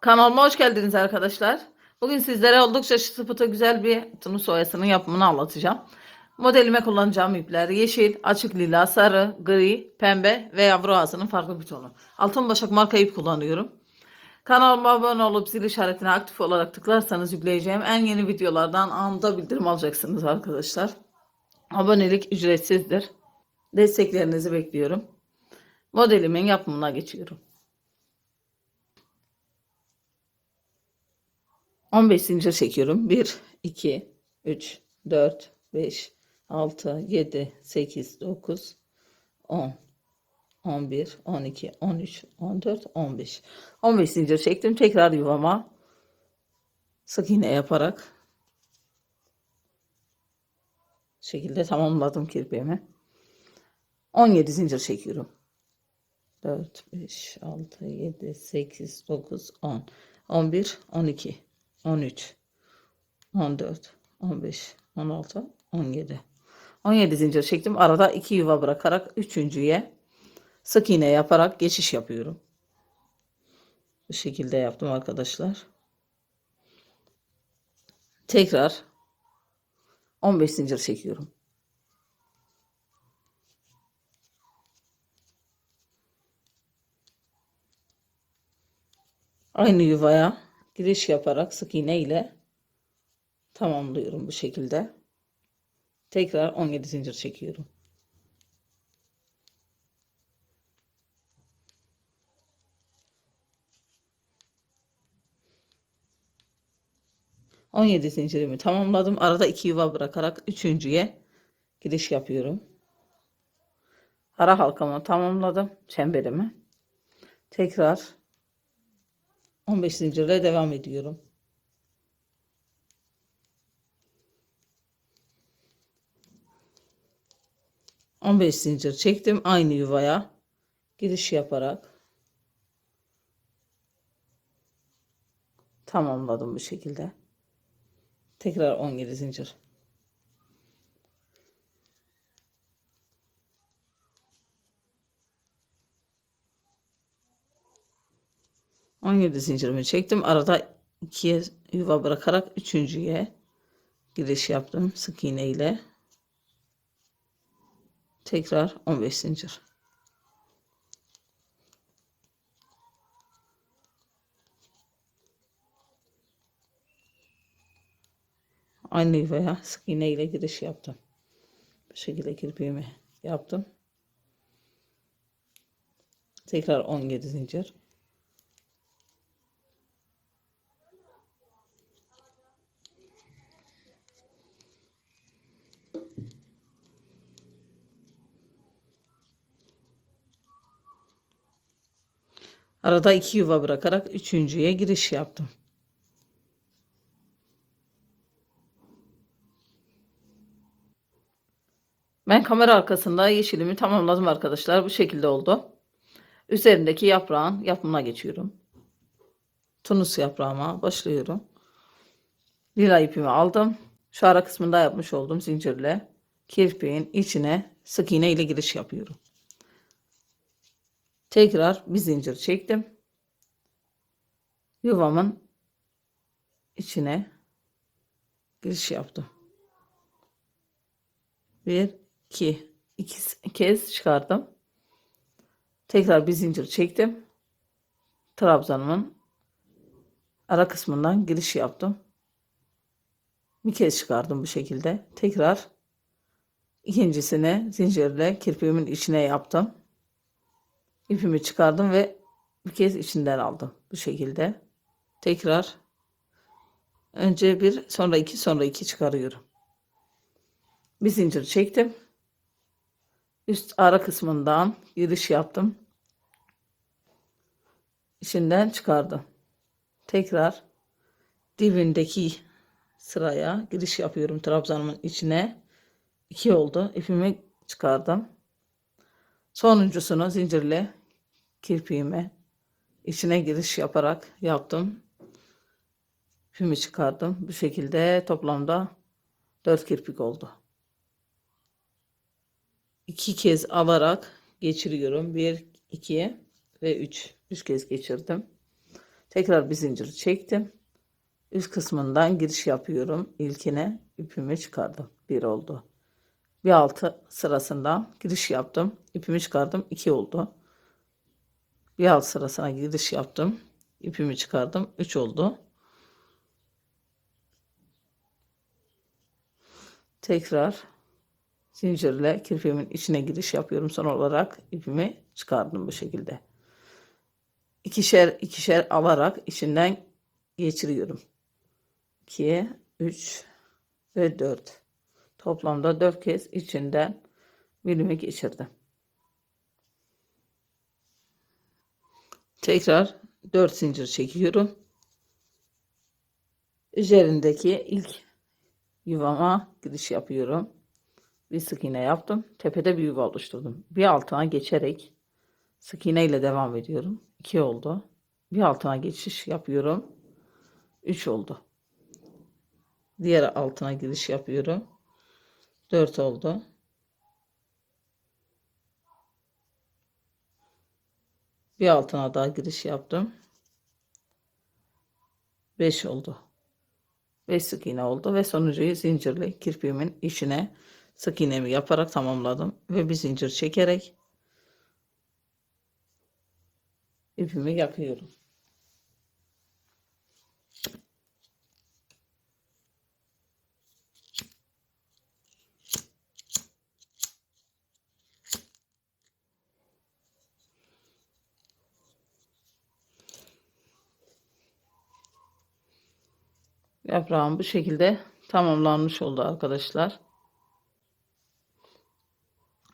Kanalıma hoş geldiniz arkadaşlar. Bugün sizlere oldukça sıpıta güzel bir tunus oyasının yapımını anlatacağım. Modelime kullanacağım ipler yeşil, açık lila, sarı, gri, pembe ve yavru ağzının farklı bir tonu. Altın başak marka ip kullanıyorum. Kanalıma abone olup zil işaretine aktif olarak tıklarsanız yükleyeceğim en yeni videolardan anında bildirim alacaksınız arkadaşlar. Abonelik ücretsizdir. Desteklerinizi bekliyorum. Modelimin yapımına geçiyorum. 15 zincir çekiyorum. 1, 2, 3, 4, 5, 6, 7, 8, 9, 10, 11, 12, 13, 14, 15. 15 zincir çektim. Tekrar yuvama sık iğne yaparak şekilde tamamladım kirpiğimi. 17 zincir çekiyorum. 4, 5, 6, 7, 8, 9, 10, 11, 12, 13, 14, 15, 16, 17. 17 zincir çektim. Arada 2 yuva bırakarak üçüncüye sık iğne yaparak geçiş yapıyorum. Bu şekilde yaptım arkadaşlar. Tekrar 15 zincir çekiyorum. Aynı yuvaya giriş yaparak sık iğne ile tamamlıyorum bu şekilde. Tekrar 17 zincir çekiyorum. On yedi zincirimi tamamladım. Arada iki yuva bırakarak üçüncüye giriş yapıyorum. Ara halkamı tamamladım. Çemberimi. Tekrar 15 zincirle devam ediyorum. On beş zincir çektim aynı yuvaya giriş yaparak tamamladım bu şekilde. Tekrar 17 zincir. 17 zincirimi çektim. Arada ikiye yuva bırakarak üçüncüye giriş yaptım sık iğne ile. Tekrar 15 zincir. Aynı yuvaya sık iğne ile giriş yaptım. Bu şekilde kirpiğimi yaptım. Tekrar 17 zincir. Arada iki yuva bırakarak üçüncüye giriş yaptım. Ben kamera arkasında yeşilimi tamamladım arkadaşlar. Bu şekilde oldu. Üzerindeki yaprağın yapımına geçiyorum. Tunus yaprağıma başlıyorum. Lila ipimi aldım. Şu ara kısmında yapmış olduğum zincirle kirpiğin içine sık iğne ile giriş yapıyorum. Tekrar bir zincir çektim. Yuvamın içine giriş yaptım. Bir, iki, iki kez çıkardım. Tekrar bir zincir çektim. Trabzanımın ara kısmından giriş yaptım. Bir kez çıkardım bu şekilde. Tekrar ikincisini zincirle kirpiğimin içine yaptım ipimi çıkardım ve bir kez içinden aldım bu şekilde. Tekrar önce bir sonra iki sonra iki çıkarıyorum. Bir zincir çektim. Üst ara kısmından giriş yaptım. İçinden çıkardım. Tekrar dibindeki sıraya giriş yapıyorum trabzanımın içine. iki oldu. İpimi çıkardım. Sonuncusunu zincirle kirpiğime içine giriş yaparak yaptım. Pimi çıkardım. Bu şekilde toplamda 4 kirpik oldu. İki kez alarak geçiriyorum. 1, 2 ve 3. 3 kez geçirdim. Tekrar bir zincir çektim. Üst kısmından giriş yapıyorum. İlkine ipimi çıkardım. Bir oldu. Bir altı sırasından giriş yaptım. İpimi çıkardım. iki oldu. Bir alt sırasına giriş yaptım. İpimi çıkardım. Üç oldu. Tekrar zincirle kirpiğimin içine giriş yapıyorum. Son olarak ipimi çıkardım bu şekilde. İkişer ikişer alarak içinden geçiriyorum. 2, 3 ve 4. Toplamda 4 kez içinden milimi geçirdim. Tekrar 4 zincir çekiyorum. Üzerindeki ilk yuvama giriş yapıyorum. Bir sık iğne yaptım. Tepede bir yuva oluşturdum. Bir altına geçerek sık iğne ile devam ediyorum. 2 oldu. Bir altına geçiş yapıyorum. 3 oldu. Diğer altına giriş yapıyorum. 4 oldu. Bir altına daha giriş yaptım. 5 oldu. 5 sık iğne oldu ve sonuncuyu zincirli kirpiğimin içine sık iğnemi yaparak tamamladım ve bir zincir çekerek ipimi yapıyorum. Yaprağım bu şekilde tamamlanmış oldu arkadaşlar.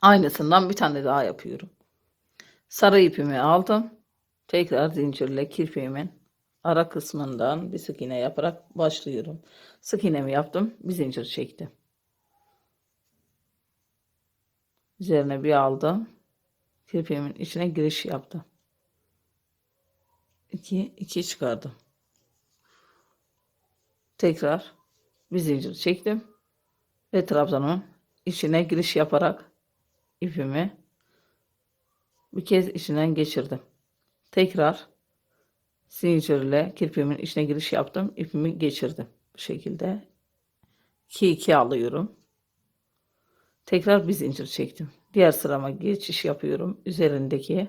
Aynısından bir tane daha yapıyorum. Sarı ipimi aldım. Tekrar zincirle kirpiğimin ara kısmından bir sık iğne yaparak başlıyorum. Sık iğnemi yaptım. Bir zincir çektim. Üzerine bir aldım. Kirpiğimin içine giriş yaptım. 2 2 çıkardım. Tekrar bir zincir çektim ve trabzanımın içine giriş yaparak ipimi bir kez içinden geçirdim. Tekrar zincirle kirpiğimin içine giriş yaptım. ipimi geçirdim. Bu şekilde 2 2 alıyorum. Tekrar bir zincir çektim. Diğer sırama geçiş yapıyorum. Üzerindeki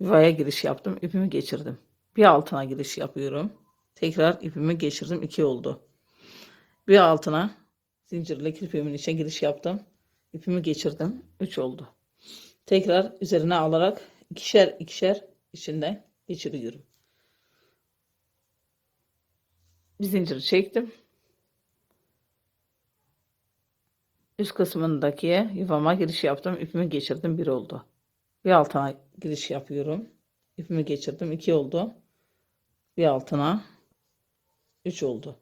yuvaya giriş yaptım. ipimi geçirdim. Bir altına giriş yapıyorum. Tekrar ipimi geçirdim. 2 oldu. Bir altına zincirle kirpiğimin içine giriş yaptım. İpimi geçirdim. 3 oldu. Tekrar üzerine alarak ikişer ikişer içinden geçiriyorum. Bir zincir çektim. Üst kısmındaki yuvama giriş yaptım. İpimi geçirdim. 1 oldu. Bir altına giriş yapıyorum. İpimi geçirdim. 2 oldu. Bir altına 3 oldu.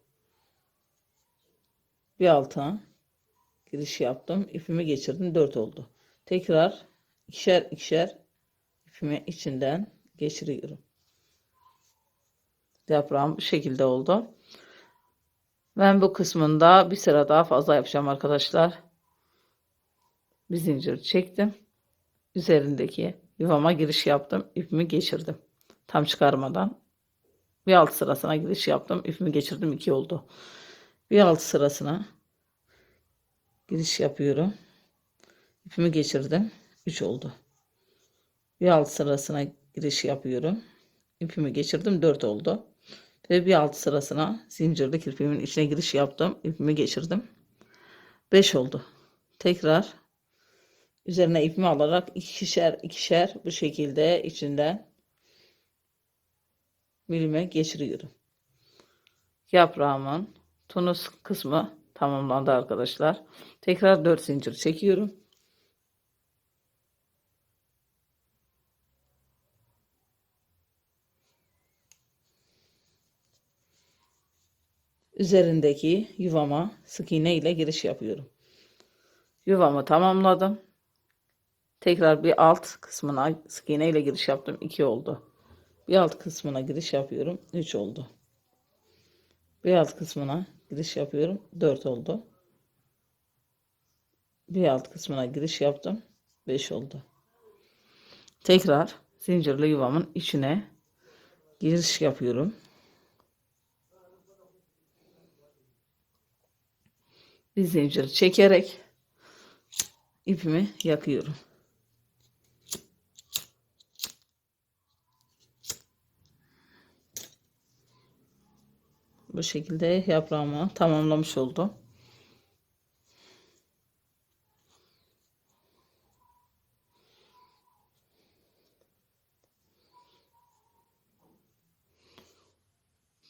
Bir altına giriş yaptım. İpimi geçirdim. 4 oldu. Tekrar ikişer ikişer ipimi içinden geçiriyorum. Yaprağım bu şekilde oldu. Ben bu kısmında bir sıra daha fazla yapacağım arkadaşlar. Bir zincir çektim. Üzerindeki yuvama giriş yaptım. İpimi geçirdim. Tam çıkarmadan bir alt sırasına giriş yaptım. İpimi geçirdim. 2 oldu. Bir alt sırasına giriş yapıyorum. İpimi geçirdim. 3 oldu. Bir alt sırasına giriş yapıyorum. İpimi geçirdim. 4 oldu. Ve bir alt sırasına zincirli kirpiğimin içine giriş yaptım. İpimi geçirdim. 5 oldu. Tekrar üzerine ipimi alarak ikişer ikişer bu şekilde içinden milime geçiriyorum. Yaprağımın tunus kısmı tamamlandı arkadaşlar. Tekrar 4 zincir çekiyorum. Üzerindeki yuvama sık iğne ile giriş yapıyorum. Yuvamı tamamladım. Tekrar bir alt kısmına sık iğne ile giriş yaptım. 2 oldu. Bir alt kısmına giriş yapıyorum. 3 oldu. Bir alt kısmına giriş yapıyorum. 4 oldu. Bir alt kısmına giriş yaptım. 5 oldu. Tekrar zincirli yuvamın içine giriş yapıyorum. Bir zincir çekerek ipimi yakıyorum. Bu şekilde yaprağımı tamamlamış oldum.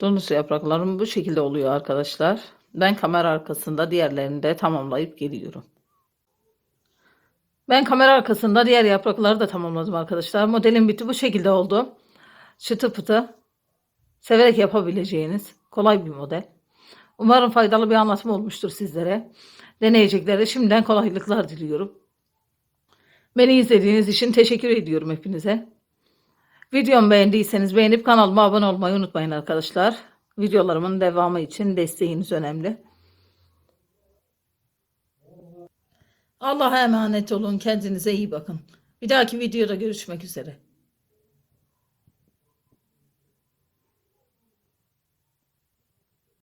Donus yapraklarım bu şekilde oluyor arkadaşlar. Ben kamera arkasında diğerlerini de tamamlayıp geliyorum. Ben kamera arkasında diğer yaprakları da tamamladım arkadaşlar. Modelim bitti bu şekilde oldu. Çıtı pıtı severek yapabileceğiniz kolay bir model. Umarım faydalı bir anlatım olmuştur sizlere. Deneyeceklere şimdiden kolaylıklar diliyorum. Beni izlediğiniz için teşekkür ediyorum hepinize. Videomu beğendiyseniz beğenip kanalıma abone olmayı unutmayın arkadaşlar. Videolarımın devamı için desteğiniz önemli. Allah'a emanet olun. Kendinize iyi bakın. Bir dahaki videoda görüşmek üzere.